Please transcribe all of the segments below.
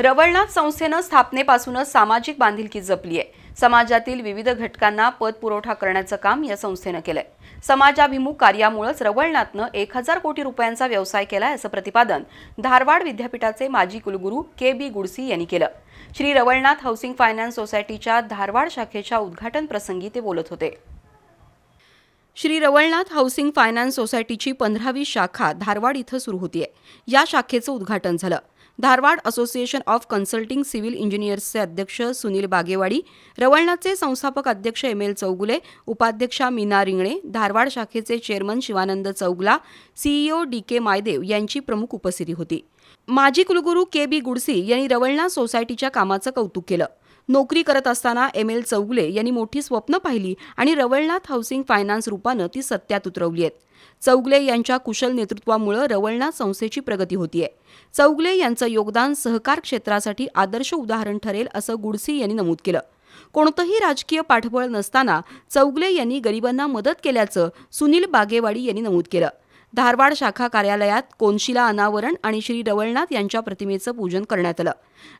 रवळनाथ संस्थेनं स्थापनेपासूनच सामाजिक बांधिलकी जपली आहे. समाजातील विविध घटकांना पत पुरवठा करण्याचं काम या संस्थेनं केलंय. समाजाभिमुख कार्यामुळेच रवळनाथनं एक हजार कोटी रुपयांचा व्यवसाय केलाय असं प्रतिपादन धारवाड विद्यापीठाचे माजी कुलगुरू के बी गुडसी यांनी केलं. श्री रवळनाथ हाऊसिंग फायनान्स सोसायटीच्या धारवाड शाखेच्या उद्घाटन प्रसंगी ते बोलत होते. श्री रवळनाथ हाऊसिंग फायनान्स सोसायटीची पंधरावी शाखा धारवाड इथं सुरू होतीये. या शाखेचं उद्घाटन झालं. Dharwad association of consulting civil इंजिनियर्सचे अध्यक्ष सुनील बागेवाडी रवळनाथचे संस्थापक अध्यक्ष एम एल चौगुले उपाध्यक्षा मीना रिंगणे धारवाड शाखेचे chairman Shivanand Chougala CEO D K Maydev यांची प्रमुख उपस्थिती होती. माजी कुलगुरू के बी गुडसी यांनी रवळनाथ सोसायटीच्या कामाचं कौतुक केलं. नोकरी करत असताना एम एल चौगुले यांनी मोठी स्वप्न पाहिली आणि रवळनाथ हाऊसिंग फायनान्स रूपानं ती सत्यात उतरवली आहेत. चौगले यांच्या कुशल नेतृत्वामुळे रवळनाथ संस्थेची प्रगती होतीये. चौगले यांचं योगदान सहकार क्षेत्रासाठी आदर्श उदाहरण ठरेल असं गुडसी यांनी नमूद केलं. कोणतंही राजकीय पाठबळ नसताना चौगले यांनी गरिबांना मदत केल्याचं सुनील बागेवाडी यांनी नमूद केलं. धारवाड शाखा कार्यालयात कोनशिला अनावरण आणि श्री रवळनाथ यांच्या प्रतिमेचं पूजन करण्यात आलं.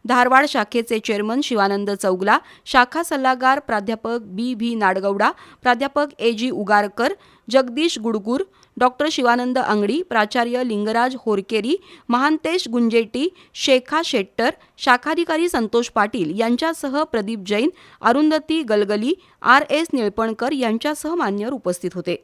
धारवाड शाखेचे चेअरमन शिवानंद चौगला शाखा सल्लागार प्राध्यापक बी व्ही नाडगौडा प्राध्यापक A G Ugarkar Jagadish Gudgur doctor Shivanand Angadi प्राचार्य लिंगराज होरकेरी महांतेश गुंजेटी शेखा शेट्टर शाखाधिकारी संतोष पाटील यांच्यासह प्रदीप जैन अरुंधती गलगली आर एस निळपणकर यांच्यासह मान्यवर उपस्थित होते.